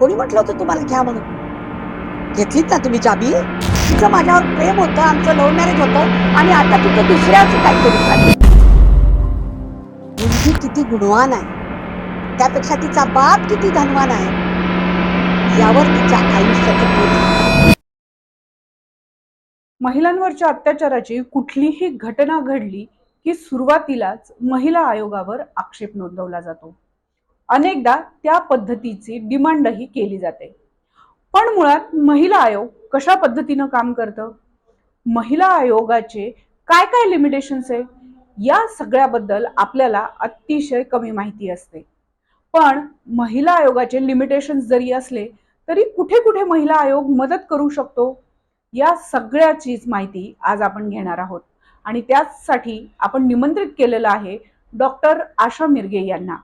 कोणी म्हटलं होतं तुम्हाला घ्या म्हणून? घेतलीत ना तुम्ही चाबी? तिचं माझ्यावर प्रेम होतं आमचं लव्ह मॅरेज होतं आणि आता तिचं दुसऱ्याच काहीतरी मुलगी किती गुणवान आहे. त्यापेक्षा तिचा बाप किती धनवान आहे. यावर तिच्या आयुष्याचं महिलांवरच्या अत्याचाराची कुठलीही घटना घडली की सुरुवातीलाच महिला आयोगावर आक्षेप नोंदवला जातो. अनेकदा त्या पद्धतीची डिमांडही केली जाते. पण मुळात महिला आयोग कशा पद्धतीनं काम करतं? महिला आयोगाचे काय काय लिमिटेशन्स आहे? या सगळ्याबद्दल आपल्याला अतिशय कमी माहिती असते. पण महिला आयोगाचे लिमिटेशन्स जरी असले तरी कुठे कुठे महिला आयोग मदत करू शकतो? या सगळ्याचीच माहिती आज आपण घेणार आहोत. आणि त्याचसाठी आपण निमंत्रित केलेलं आहे डॉक्टर आशा मिरगे यांना.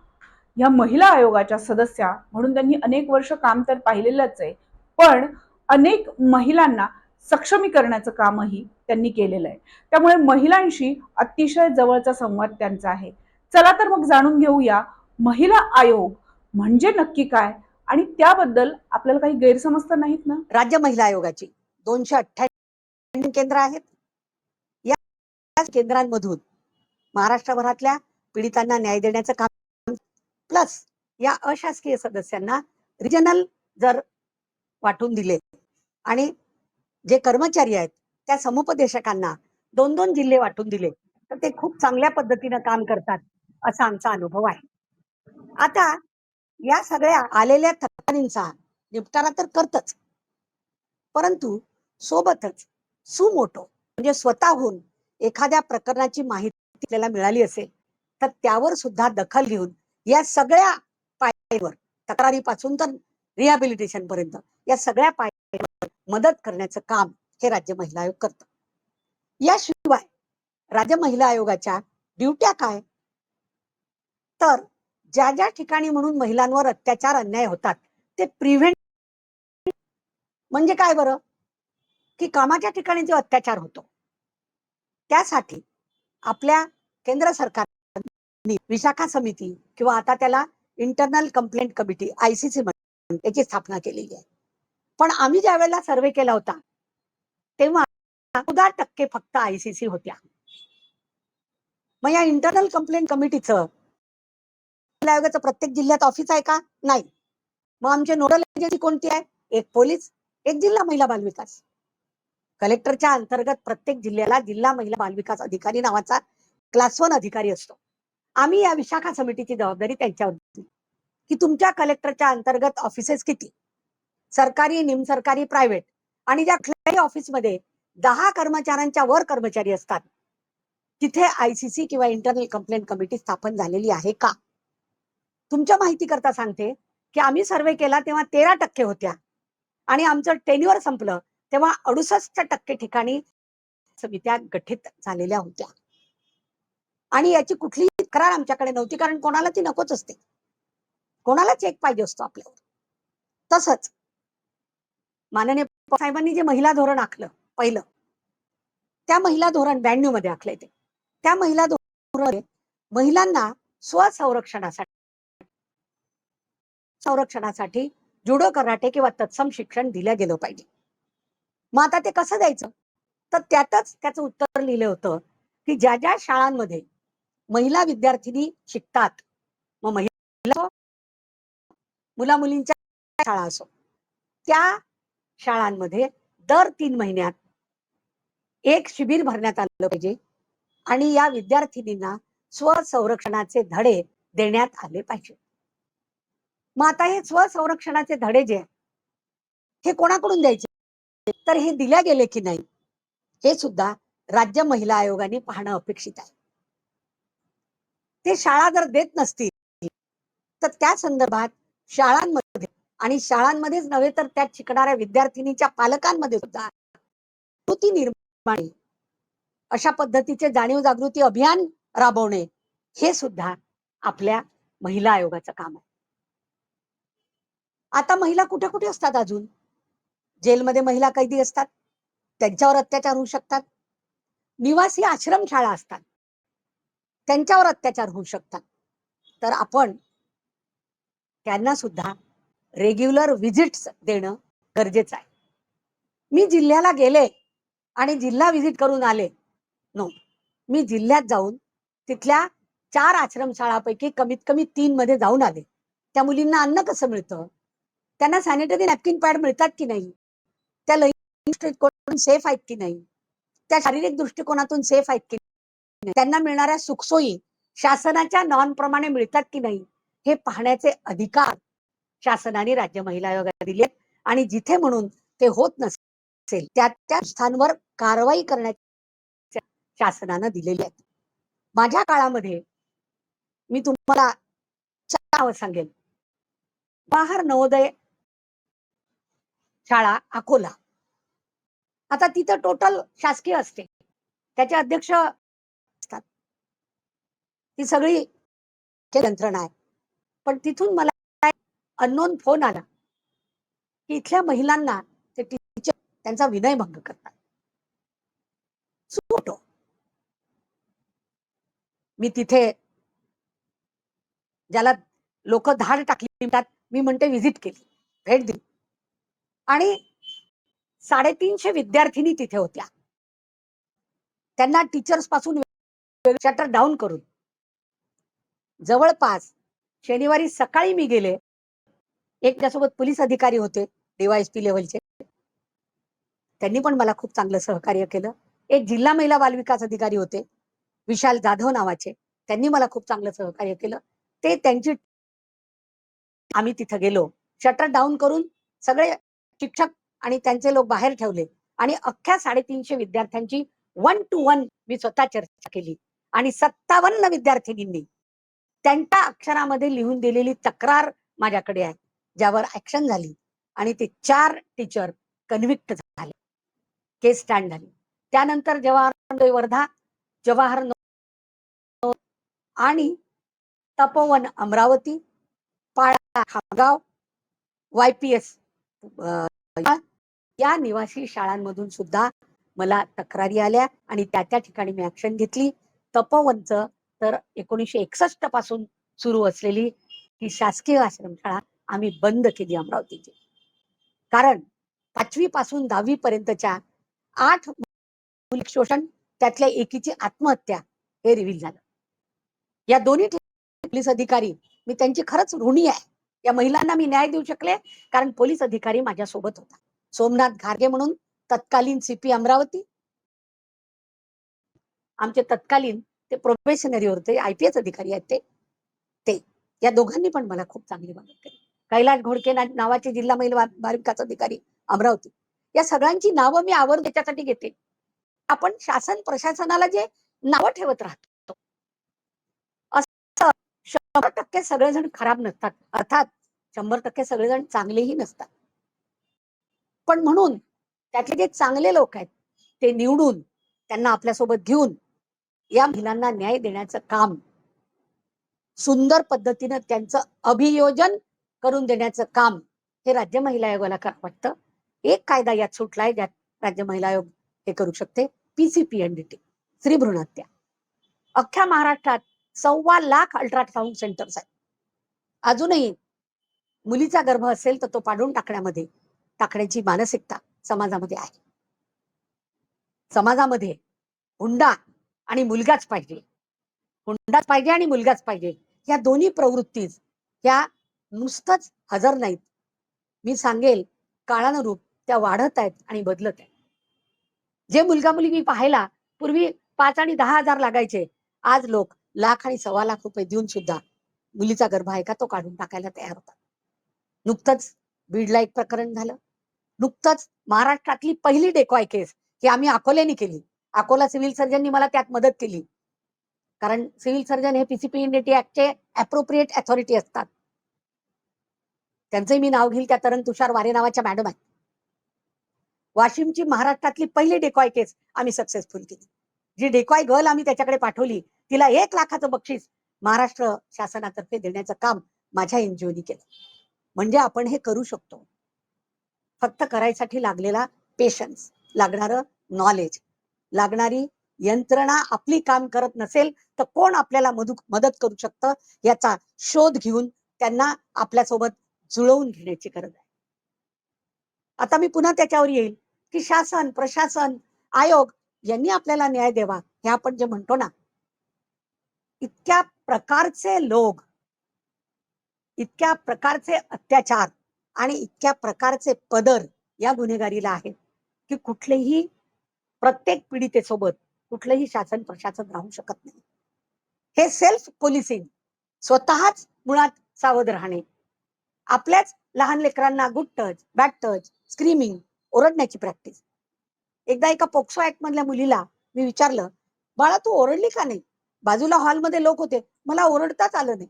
या महिला आयोगाच्या सदस्या म्हणून त्यांनी अनेक वर्ष काम तर पाहिलेलंच आहे पण अनेक महिलांना सक्षमीकरणाचं कामही त्यांनी केलेलं आहे. त्यामुळे महिलांशी अतिशय जवळचा संवाद त्यांचा आहे. चला तर मग जाणून घेऊया महिला आयोग म्हणजे नक्की काय आणि त्याबद्दल आपल्याला काही गैरसमज तर नाहीत ना? राज्य महिला आयोगाची दोनशे अठ्ठ्याण्णव केंद्र आहेत. या केंद्रांमधून महाराष्ट्रभरातल्या पीडितांना न्याय देण्याचं काम प्लस या अशासकीय सदस्यांना रिजनल जर वाटून दिले आणि जे कर्मचारी आहेत त्या समुपदेशकांना दोन दोन जिल्हे वाटून दिले तर ते खूप चांगल्या पद्धतीनं काम करतात असा आमचा अनुभव आहे. आता या सगळ्या आलेल्या थकानींचा निपटारा तर करतच परंतु सोबतच सुमोटो म्हणजे स्वतःहून एखाद्या प्रकरणाची माहिती आपल्याला मिळाली असेल तर त्यावर सुद्धा दखल घेऊन या सगळ्या पायरीवर तक्रारीपासून तर रिहॅबिलिटेशन पर्यंत या सगळ्या पायरीवर मदत करण्याचं काम हे राज्य महिला आयोग करतं. याशिवाय राज्य महिला आयोगाच्या ड्युट्या काय? तर ज्या ज्या ठिकाणी म्हणून महिलांवर अत्याचार अन्याय होतात ते प्रिव्हेंट म्हणजे काय बरं? की कामाच्या ठिकाणी जो अत्याचार होतो त्यासाठी आपल्या केंद्र सरकार विशाखा समिती किंवा आता त्याला इंटरनल कंप्लेंट कमिटी आयसीसी याची स्थापना केलेली आहे. पण आम्ही ज्या वेळेला सर्वे केला होता तेव्हा चौदा टक्के फक्त आयसीसी होत्या. मग या इंटरनल कंप्लेंट कमिटीचं आयोगाचं प्रत्येक जिल्ह्यात ऑफिस आहे का? नाही. मग आमचे नोडल एजन्सी कोणती आहे? एक पोलीस एक जिल्हा महिला बालविकास. कलेक्टरच्या अंतर्गत प्रत्येक जिल्ह्याला जिल्हा महिला बालविकास अधिकारी नावाचा क्लास वन अधिकारी असतो. आम्ही या विशाखा समितीची जबाबदारी त्यांच्यावर दिली की तुमच्या कलेक्टरच्या अंतर्गत ऑफिसेस किती? सरकारी निमसरकारी प्रायव्हेट आणि ज्या कुठल्याही ऑफिसमध्ये दहा कर्मचाऱ्यांच्या वर कर्मचारी असतात तिथे आयसीसी किंवा इंटरनल कंप्लेंट कमिटी स्थापन झालेली आहे का? तुमच्या माहिती करता सांगते की आम्ही सर्वे केला तेव्हा तेरा टक्के होत्या. आणि आमचं टेन्युअर संपलं तेव्हा अडुसष्ट टक्के ठिकाणी समित्या गठीत झालेल्या होत्या. आणि याची कुठलीही तक्रार आमच्याकडे नव्हती कारण कोणाला ती नकोच असते. कोणालाच एक पाहिजे असतो आपल्यावर. तसंच माननीय साहेबांनी जे महिला धोरण आखलं पहिलं त्या महिला धोरण ब्याण्णवमध्ये आखलंय ते. त्या महिला धोरण महिलांना स्वसंरक्षणासाठी संरक्षणासाठी जुडो कराटे किंवा तत्सम शिक्षण दिलं गेलं पाहिजे. मग आता ते कसं द्यायचं? तर त्यातच त्याचं उत्तर लिहिलं होतं की ज्या ज्या शाळांमध्ये महिला विद्यार्थिनी शिकतात. मग महिला मुला मुलींच्या शाळा असो. त्या शाळांमध्ये दर तीन महिन्यात एक शिबिर भरण्यात आलं पाहिजे आणि या विद्यार्थिनींना स्वसंरक्षणाचे धडे देण्यात आले पाहिजे. मग आता हे स्वसंरक्षणाचे धडे जे हे कोणाकडून द्यायचे? तर हे दिल्या गेले की नाही हे सुद्धा राज्य महिला आयोगाने पाहणं अपेक्षित आहे. ते शाळा जर देत नसतील तर त्या संदर्भात शाळांमध्ये आणि शाळांमध्येच नव्हे तर त्यात शिकणाऱ्या विद्यार्थिनीच्या पालकांमध्ये सुद्धा कृती निर्माण अशा पद्धतीचे जाणीव जागृती अभियान राबवणे हे सुद्धा आपल्या महिला आयोगाचं काम आहे. आता महिला कुठे कुठे असतात अजून? जेलमध्ये महिला कैदी असतात त्यांच्यावर अत्याचार होऊ शकतात. निवासी आश्रमशाळा असतात. त्यांच्यावर अत्याचार होऊ शकतात. तर आपण त्यांना सुद्धा रेग्युलर व्हिजिट्स देणं गरजेचं आहे. मी जिल्ह्याला गेले आणि जिल्हा व्हिजिट करून आले. नो मी जिल्ह्यात जाऊन तिथल्या चार आश्रमशाळापैकी कमीत कमी तीन मध्ये जाऊन आले. त्या मुलींना अन्न कसं मिळतं? त्यांना सॅनिटरी नॅपकिन पॅड मिळतात की नाही? त्या लैंगिक दृष्टिकोनातून सेफ आहेत की नाही? त्या शारीरिक दृष्टिकोनातून सेफ आहेत की नाही त्यांना मिळणाऱ्या सुखसोयी शासनाच्या नॉन प्रमाणे मिळतात की नाही हे पाहण्याचे अधिकार शासनाने राज्य महिला आयोगाला दिले आणि जिथे म्हणून ते होत नसेल त्या त्या स्थानवर कारवाई करण्याच्या शासनानं दिलेली आहेत. माझ्या काळामध्ये मी तुम्हाला नाव सांगेल बाहर नवोदय शाळा अकोला. आता तिथं टोटल शासकीय असते. त्याचे अध्यक्ष असतात. ती सगळी यंत्रणा आहे. पण तिथून मला अननोन फोन आला की इथल्या महिलांना ते टीचर त्यांचा विनयभंग करतात. सुटो. मी तिथे ज्याला लोक धाड टाकली म्हणतात, मी म्हणते व्हिजिट केली भेट दिली. आणि साडेतीनशे विद्यार्थिनी तिथे होत्या. त्यांना टीचर्सपासून शटर डाऊन करून. जवळपास शनिवारी सकाळी मी गेले. एक त्यासोबत पोलीस अधिकारी होते डीवायएसपी लेवलचे त्यांनी पण मला खूप चांगलं सहकार्य केलं. एक जिल्हा महिला बालविकास अधिकारी होते विशाल जाधव नावाचे. त्यांनी मला खूप चांगलं सहकार्य केलं. ते त्यांची आम्ही तिथं गेलो. शटर डाऊन करून सगळे शिक्षक आणि त्यांचे लोक बाहेर ठेवले. आणि अख्ख्या साडेतीनशे विद्यार्थ्यांची वन टू वन मी स्वतः चर्चा केली. आणि सत्तावन्न विद्यार्थिनींनी त्यांच्या अक्षरामध्ये लिहून दिलेली तक्रार माझ्याकडे आहे ज्यावर ऍक्शन झाली आणि ते चार टीचर कन्व्हिक्ट झाले केस स्टँड झाली. त्यानंतर जवाहर वर्धा जवाहर आणि तपोवन अमरावती पाळा खामगाव वाय पी एस या निवासी शाळांमधून सुद्धा मला तक्रारी आल्या आणि त्या त्या ठिकाणी मी ऍक्शन घेतली. तपोवनच तर एकोणीसशे एकसष्टपासून सुरू असलेली ही शासकीय आश्रमशाळा आम्ही बंद केली अमरावतीची. कारण पाचवी पासून दहावी पर्यंतच्या आठ मुली शोषण त्यातल्या एकीची आत्महत्या हे रिव्हील झालं. या दोन्ही ठिकाणी पोलीस अधिकारी मी त्यांची खरंच ऋणी आहे. या महिलांना मी न्याय देऊ शकले कारण पोलीस अधिकारी माझ्या सोबत होता. सोमनाथ घारगे म्हणून तत्कालीन सीपी अमरावती आमचे तत्कालीन ते प्रोबेशनरी होते आय पी एस अधिकारी आहेत ते. ते. या दोघांनी पण मला खूप चांगली मदत केली. कैलाश घोडके नावाचे जिल्हा महिला बा- बाल विकास अधिकारी अमरावती. या सगळ्यांची नावं मी आवर त्याच्यासाठी घेते. आपण शासन प्रशासनाला जे नावं ठेवत राहतो. असं शंभर टक्के सगळेजण खराब नसतात. अर्थात शंभर टक्के सगळेजण चांगलेही नसतात. पण म्हणून त्यातले जे चांगले लोक आहेत ते निवडून त्यांना आपल्यासोबत घेऊन या महिलांना न्याय देण्याचं काम सुंदर पद्धतीनं त्यांचं अभियोजन करून देण्याचं काम हे राज्य महिला आयोगाला का वाटतं. एक कायदा यात सुटलाय ज्यात राज्य महिला आयोग हे करू शकते. पीसीपीएनडीटी स्त्री भ्रूण हत्या अख्ख्या महाराष्ट्रात सव्वा लाख अल्ट्रासाऊंड सेंटर्स आहेत. अजूनही मुलीचा गर्भ असेल तर तो पाडून टाकण्यामध्ये टाकण्याची मानसिकता समाजामध्ये आहे. समाजामध्ये हुंडा आणि मुलगाच पाहिजे. हुंडाच पाहिजे आणि मुलगाच पाहिजे. या दोन्ही प्रवृत्तीच या नुसतंच हजर नाहीत. मी सांगेल काळानुरूप त्या वाढत आहेत आणि बदलत आहेत. जे मुलगा मुलगी पाहायला पूर्वी पाच आणि दहा हजार लागायचे. आज लोक लाख आणि सव्वा लाख रुपये देऊन सुद्धा मुलीचा गर्भ आहे का तो काढून टाकायला तयार होतात. नुकतंच बीडला एक प्रकरण झालं. नुकतंच महाराष्ट्रातली पहिली डेकॉय केस ही आम्ही अकोल्याने केली. अकोला सिव्हिल सर्जननी मला त्यात मदत केली. कारण सिव्हिल सर्जन हे पीसीपी इंडिटी ऍक्टचे अप्रोप्रिएट अथॉरिटी असतात. त्यांचंही मी नाव घेईल त्या तरण तुषार वारे नावाच्या मॅडम आहेत. वाशिमची महाराष्ट्रातली पहिली डेकॉय केस आम्ही सक्सेसफुल केली. जी डेकॉय गर्ल आम्ही त्याच्याकडे पाठवली तिला एक लाखाचं बक्षीस महाराष्ट्र शासनातर्फे देण्याचं काम माझ्या एनजीओनी केलं. म्हणजे आपण हे करू शकतो. फक्त करायसाठी लागलेला पेशन्स लागणारं नॉलेज लागणारी यंत्रणा आपली काम करत नसेल तर कोण आपल्याला मदु मदत करू शकतं? याचा शोध घेऊन त्यांना आपल्यासोबत जुळवून घेण्याची गरज आहे. आता मी पुन्हा त्याच्यावर येईल की शासन प्रशासन आयोग यांनी आपल्याला न्याय द्यावा हे आपण जे म्हणतो ना इतक्या प्रकारचे लोक इतक्या प्रकारचे अत्याचार आणि इतक्या प्रकारचे पदर या गुन्हेगारीला आहेत की कुठलेही प्रत्येक पीडितेसोबत कुठलंही शासन प्रशासन राहू शकत नाही. हे सेल्फ पोलिसिंग स्वतःच मुळात सावध राहणे. आपल्याच लहान लेकरांना good touch bad touch screaming ओरडण्याची practice एकदा एका पोक्सो ऍक्ट मधल्या मुलीला मी विचारलं बाळा तू ओरडली का नाही? बाजूला हॉलमध्ये लोक होते. मला ओरडताच आलं नाही.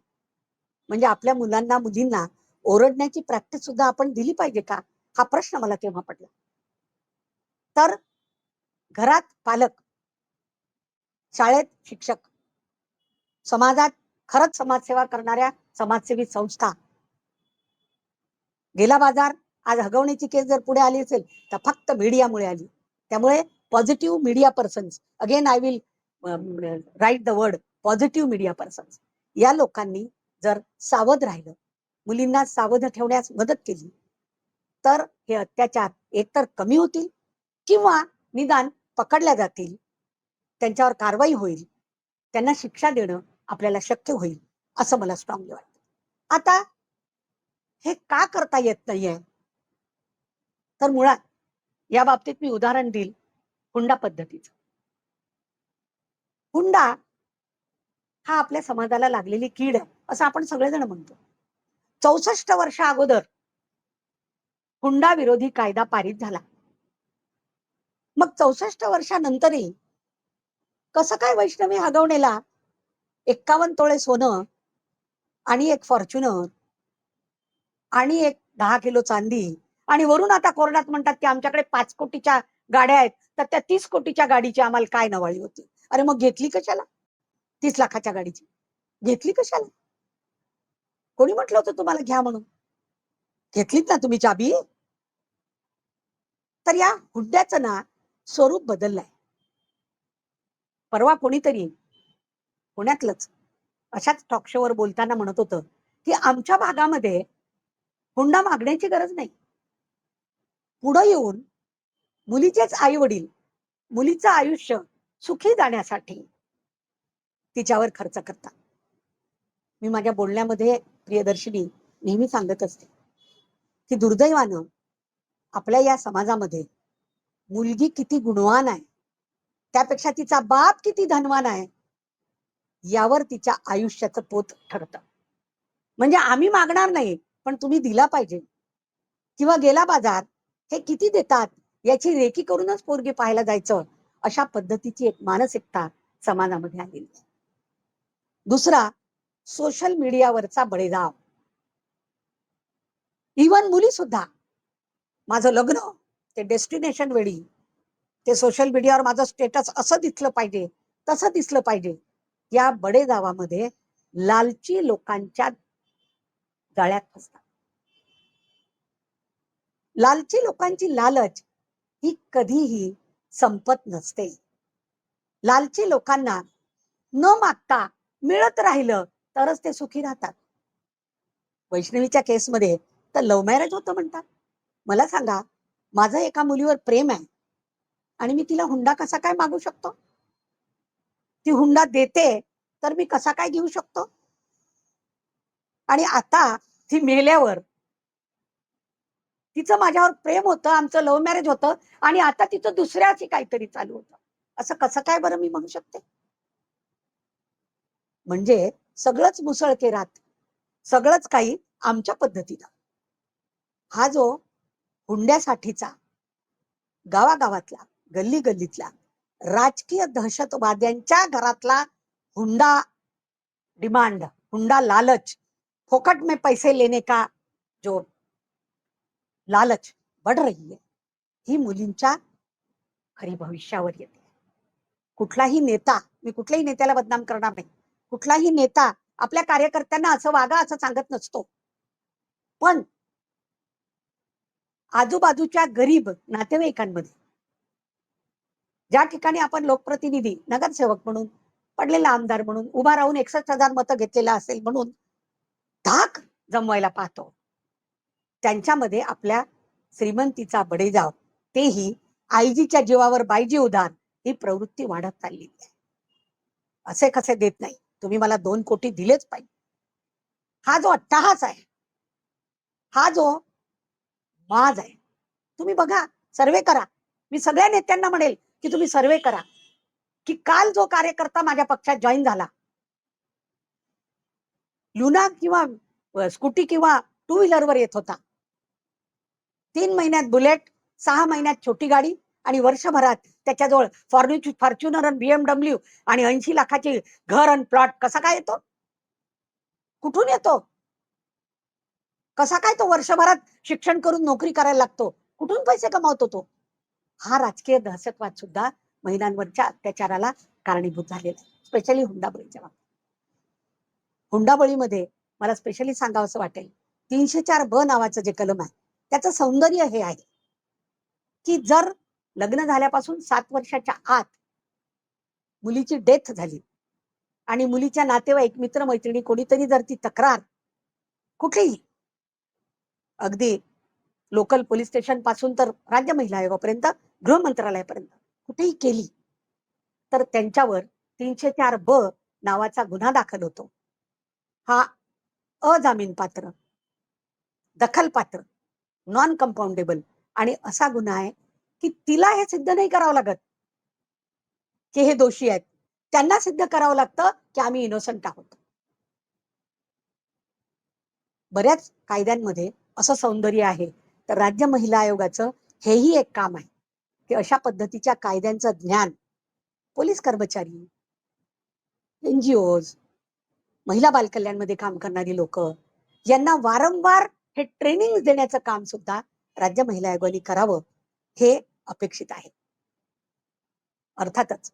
म्हणजे आपल्या मुलांना मुलींना ओरडण्याची प्रॅक्टिस सुद्धा आपण दिली पाहिजे का? हा प्रश्न मला तेव्हा पडला. तर घरात पालक शाळेत शिक्षक समाजात खरंच समाजसेवा करणाऱ्या समाजसेवी संस्था. गेला बाजार आज हगवण्याची केस जर पुढे आली असेल तर फक्त मीडियामुळे आली. त्यामुळे positive media persons again I will write the word positive media persons या लोकांनी जर सावध राहिलं मुलींना सावध ठेवण्यास मदत केली तर हे अत्याचार एकतर कमी होतील किंवा निदान पकडल्या जातील त्यांच्यावर कारवाई होईल त्यांना शिक्षा देणं आपल्याला शक्य होईल असं मला स्ट्रॉंगली वाटतं. आता हे का करता येत नाहीये? तर मुळात या बाबतीत मी उदाहरण देईल हुंडा पद्धतीचं. हुंडा हा आपल्या समाजाला लागलेली कीड आहे असं आपण सगळेजण म्हणतो. चौसष्ट वर्ष अगोदर हुंडा विरोधी कायदा पारित झाला. मग चौसष्ट वर्षानंतरही कसं काय वैष्णवी हगवणेला एक्कावन्न तोळे सोनं आणि एक फॉर्च्युनर आणि एक दहा किलो चांदी आणि वरून आता कोर्टात म्हणतात की आमच्याकडे पाच कोटीच्या गाड्या आहेत तर त्या तीस कोटीच्या गाडीची आम्हाला काय नवाळी होती? अरे मग घेतली कशाला? तीस लाखाच्या गाडीची. घेतली कशाला? कोणी म्हटलं होतं तुम्हाला घ्या म्हणून? घेतलीत ना तुम्ही चाबी? तर या हुड्ड्याचं ना स्वरूप बदललाय. परवा कोणीतरी पुण्यातलंच अशाच टॉक शोवर बोलताना म्हणत होतं की आमच्या भागामध्ये हुंडा मागण्याची गरज नाही. पुढे येऊन मुलीचेच आई वडील मुलीचं आयुष्य सुखी जाण्यासाठी तिच्यावर खर्च करतात. मी माझ्या बोलण्यामध्ये प्रियदर्शिनी नेहमी सांगत असते की दुर्दैवानं आपल्या या समाजामध्ये मुलगी किती गुणवान आहे? त्यापेक्षा तिचा बाप किती धनवान आहे? यावर तिच्या आयुष्याचं पोत ठरत. म्हणजे आम्ही मागणार नाही पण तुम्ही दिला पाहिजे. किंवा गेला बाजार हे किती देतात? याची रेकी करूनच पोरगी पाहायला जायचं अशा पद्धतीची एक मानसिकता समाजामध्ये आलेली आहे. दुसरा सोशल मीडियावरचा बळीराव. इवन मुली सुद्धा माझं लग्न ते डेस्टिनेशन वेळी ते सोशल मीडियावर माझं स्टेटस असं दिसलं पाहिजे तसं दिसलं पाहिजे. या बडेजावामध्ये लालची लोकांच्या जाळ्यात फसतात. लालची लोकांची लालच ही कधीही संपत नसते. लालची लोकांना न मागता मिळत राहिलं तरच ते सुखी राहतात. वैष्णवीच्या केसमध्ये तर लव्ह मॅरेज होतं म्हणतात. मला सांगा माझं एका मुलीवर प्रेम आहे. आणि मी तिला हुंडा कसा काय मागू शकतो? ती हुंडा देते तर मी कसा काय घेऊ शकतो? आणि आता ती मेल्यावर तिचं माझ्यावर प्रेम होतं आमचं लव्ह मॅरेज होतं आणि आता तिचं दुसऱ्याशी काहीतरी चालू होतं. असं कसं काय बरं मी म्हणू शकते? म्हणजे सगळंच मुसळकेरात सगळंच काही आमच्या पद्धतीनं. हा जो हुंड्यासाठीचा गावागावातला गल्ली गल्लीतला राजकीय दहशतवाद्यांच्या घरातला हुंडा डिमांड हुंडा लालच. फोकट में पैसे लेने का जो लालच बढ़ रही है. ही मुलींच्या खरी भविष्यावर येते. कुठलाही नेता मी कुठल्याही नेत्याला बदनाम करणार नाही. कुठलाही नेता आपल्या कार्यकर्त्यांना असं वागा असं सांगत नसतो. पण आजूबाजूच्या गरीब नातेवाईकांमध्ये. ज्या ठिकाणी आपण लोकप्रतिनिधी नगरसेवक म्हणून पडलेला आमदार म्हणून उभा राहून एकसष्ट हजार मतं घेतलेला असेल म्हणून धाक जमवायला पाहतो. त्यांच्यामध्ये आपल्या श्रीमंतीचा बडेजाव तेही आईजीच्या जीवावर बाईजी उदार ही प्रवृत्ती वाढत चाललेली आहे. असे कसे देत नाही? तुम्ही मला दोन कोटी दिलेच पाहिजे. हा जो अट्टाहास आहे हा जो बाज आहे. तुम्ही बघा सर्वे करा. मी सगळ्या नेत्यांना म्हणेल की तुम्ही सर्वे करा. की काल जो कार्यकर्ता माझ्या पक्षात जॉईन झाला. लुना किंवा स्कूटी किंवा टू व्हीलरवर येत होता. तीन महिन्यात बुलेट सहा महिन्यात छोटी गाडी आणि वर्षभरात त्याच्याजवळ फॉर्च्यु फॉर्च्युनर आणि बीएमडब्ल्यू आणि ऐंशी लाखाची घर आणि प्लॉट कसा काय येतो? कुठून येतो? कसा काय तो वर्षभरात शिक्षण करून नोकरी करायला लागतो? कुठून पैसे कमावतो तो? हा राजकीय दहशतवाद सुद्धा महिलांवरच्या अत्याचाराला कारणीभूत झालेला आहे. स्पेशली हुंडाबळीच्या बाबतीत. हुंडाबळीमध्ये मला स्पेशली सांगावं वाटेल तीनशे चार ब नावाचं जे कलम आहे त्याचं सौंदर्य हे आहे की जर लग्न झाल्यापासून सात वर्षाच्या आत मुलीची डेथ झाली आणि मुलीच्या नातेवाईक मित्र मैत्रिणी कोणीतरी जर ती तक्रार कुठलीही अगदी लोकल पोलीस स्टेशनपासून तर राज्य महिला आयोगापर्यंत गृह मंत्रालयापर्यंत. कुठेही केली. तर त्यांच्यावर तीनशे चार ब नावाचा गुन्हा दाखल होतो. हा अजामीन पात्र दखल पात्र नॉन कंपाऊंडेबल आणि असा गुन्हा आहे की तिला हे सिद्ध नाही करावं लागत. की हे दोषी आहेत. त्यांना सिद्ध करावं लागतं की आम्ही इनोसंट आहोत. बऱ्याच कायद्यांमध्ये असं सौंदर्य आहे. तर राज्य महिला आयोगाचं हेही एक काम आहे. की अशा पद्धतीच्या कायद्यांचं ज्ञान पोलीस कर्मचारी एनजीओज महिला बालकल्याणमध्ये काम करणारी लोक यांना वारंवार हे ट्रेनिंग देण्याचं काम सुद्धा राज्य महिला आयोगाने करावं हे अपेक्षित आहे. अर्थातच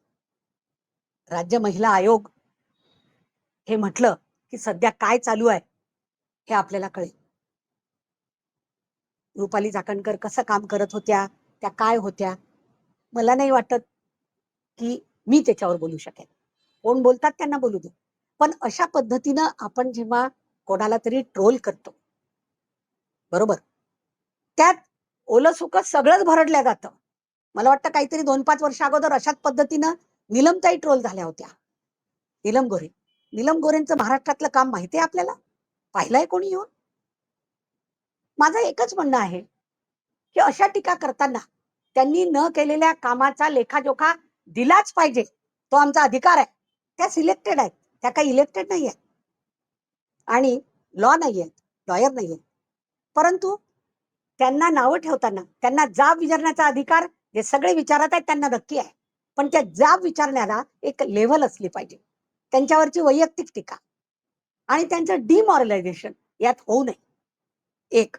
राज्य महिला आयोग हे म्हटलं की सध्या काय चालू आहे हे आपल्याला कळेल. रुपाली झाकणकर कसं काम करत होत्या त्या काय होत्या? मला नाही वाटत की मी त्याच्यावर बोलू शकेन. कोण बोलतात त्यांना बोलू दे. पण अशा पद्धतीनं आपण जेव्हा कोणाला तरी ट्रोल करतो बरोबर? त्यात ओलं सुक सगळंच भरडल्या जातं. मला वाटतं काहीतरी दोन पाच वर्ष अगोदर अशाच पद्धतीनं निलमताई ट्रोल झाल्या होत्या. निलम गोरे निलम गोरेंचं महाराष्ट्रातलं काम माहिती आहे आपल्याला? पाहिलंय कोणी येऊन? माझं एकच म्हणणं आहे की अशा टीका करताना त्यांनी न केलेल्या कामाचा लेखाजोखा दिलाच पाहिजे. तो आमचा अधिकार आहे. त्या सिलेक्टेड आहेत. त्या काही इलेक्टेड नाही आहेत. आणि लॉ नाही आहेत. लॉयर नाही आहेत. परंतु त्यांना नावं ठेवताना त्यांना जाब विचारण्याचा अधिकार जे सगळे विचारत आहेत त्यांना नक्की आहे. पण त्या जाब विचारण्याला एक लेव्हल असली पाहिजे. त्यांच्यावरची वैयक्तिक टीका. आणि त्यांचं डिमॉरलायझेशन यात होऊ नये. एक.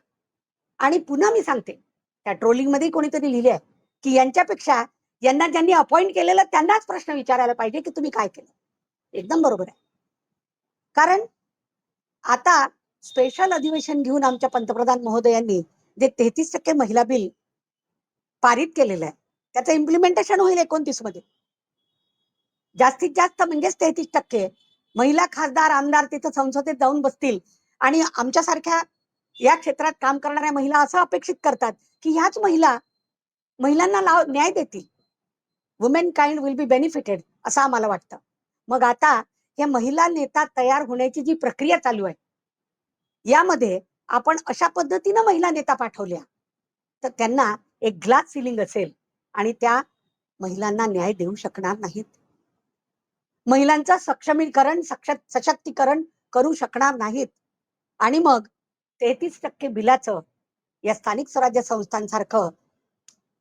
आणि पुन्हा मी सांगते त्या ट्रोलिंगमध्ये कोणीतरी लिहिले आहे की यांच्यापेक्षा यांना ज्यांनी अपॉइंट केलेलं त्यांनाच प्रश्न विचारायला पाहिजे की तुम्ही काय केलं. एकदम बरोबर आहे. कारण आता स्पेशल अधिवेशन घेऊन आमच्या पंतप्रधान महोदयांनी जे तेहतीस टक्के महिला बिल पारित केलेलं आहे त्याचं इम्प्लिमेंटेशन होईल एकोणतीसमध्ये. जास्तीत जास्त म्हणजेच तेहतीस टक्के महिला खासदार आमदार तिथं संसदेत जाऊन बसतील आणि आमच्यासारख्या या क्षेत्रात काम करणाऱ्या महिला असं अपेक्षित करतात की ह्याच महिला महिलांना लाव न्याय देतील. Women kind will be benefited असं आम्हाला वाटतं. मग आता हे महिला नेता तयार होण्याची जी प्रक्रिया चालू आहे यामध्ये आपण अशा पद्धतीनं महिला नेता पाठवल्या तर त्यांना एक ग्लास सिलिंग असेल आणि त्या महिलांना न्याय देऊ शकणार नाहीत. महिलांचं सक्षमीकरण सशक्तीकरण करू शकणार नाहीत. आणि मग तेहतीस टक्के बिलाचं या स्थानिक स्वराज्य संस्थांसारखं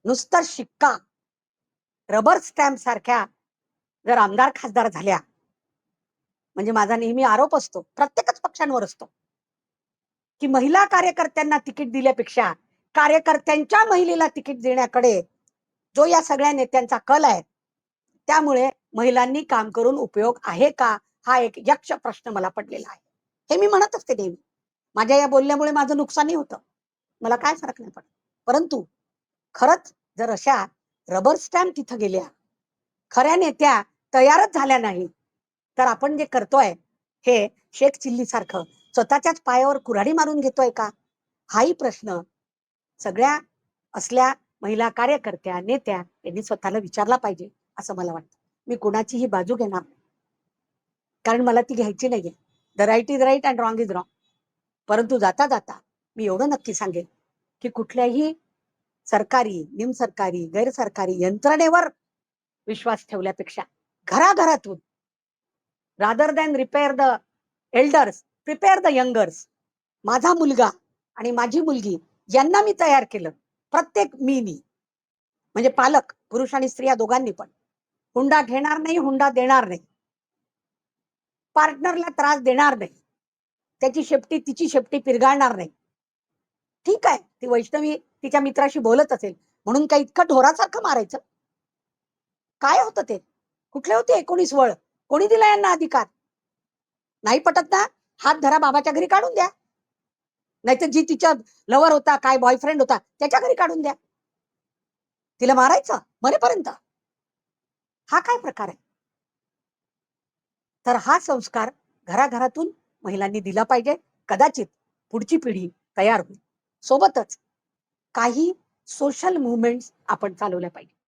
नुसतं शिक्का रबर स्टॅम्प सारख्या जर आमदार खासदार झाल्या म्हणजे माझा नेहमी आरोप असतो प्रत्येकच पक्षांवर असतो की महिला कार्यकर्त्यांना तिकीट दिल्यापेक्षा कार्यकर्त्यांच्या महिलेला तिकीट देण्याकडे जो या सगळ्या नेत्यांचा कल आहे त्यामुळे महिलांनी काम करून उपयोग आहे का हा एक यक्ष प्रश्न मला पडलेला आहे. हे मी म्हणत असते नेहमी. माझ्या या बोलण्यामुळे माझं नुकसानही होतं. मला काय फरक नाही पडत. परंतु खरंच जर अशा रबर स्टॅम्प तिथं गेल्या खऱ्या नेत्या तयारच झाल्या नाही तर आपण जे करतोय हे शेख चिल्ली सारखं स्वतःच्याच पायावर कुऱ्हाडी मारून घेतोय का? हाही प्रश्न सगळ्या असल्या महिला कार्यकर्त्या नेत्या यांनी स्वतःला विचारला पाहिजे असं मला वाटतं. मी कोणाचीही बाजू घेणार कारण मला ती घ्यायची नाहीये. The right is right and wrong is wrong परंतु जाता जाता मी एवढं नक्की सांगेन की कुठल्याही सरकारी निमसरकारी गैरसरकारी यंत्रणेवर विश्वास ठेवल्यापेक्षा घराघरातून rather than repair the elders prepare the youngers माझा मुलगा आणि माझी मुलगी यांना मी तयार केलं. प्रत्येक मीनी म्हणजे पालक पुरुष आणि स्त्रिया दोघांनी पण. हुंडा घेणार नाही हुंडा देणार नाही. पार्टनरला त्रास देणार नाही. त्याची शेपटी तिची शेपटी पिरगाळणार नाही. ठीक आहे ती वैष्णवी तिच्या मित्राशी बोलत असेल म्हणून काय इतकं ढोरासारखं मारायचं? काय होतं ते? कुठले होते एकोणीस वळ? कोणी दिला यांना अधिकार? नाही पटत ना? हात धरा बाबाच्या घरी काढून द्या. नाहीतर जी तिच्या लवर होता काय बॉयफ्रेंड होता त्याच्या घरी काढून द्या. तिला मारायचं मरेपर्यंत. हा काय प्रकार आहे? तर हा संस्कार घराघरातून महिलांनी दिला पाहिजे. कदाचित पुढची पिढी तयार होईल. सोबतच काही सोशल मुवमेंट आपण चालवल्या पाहिजे.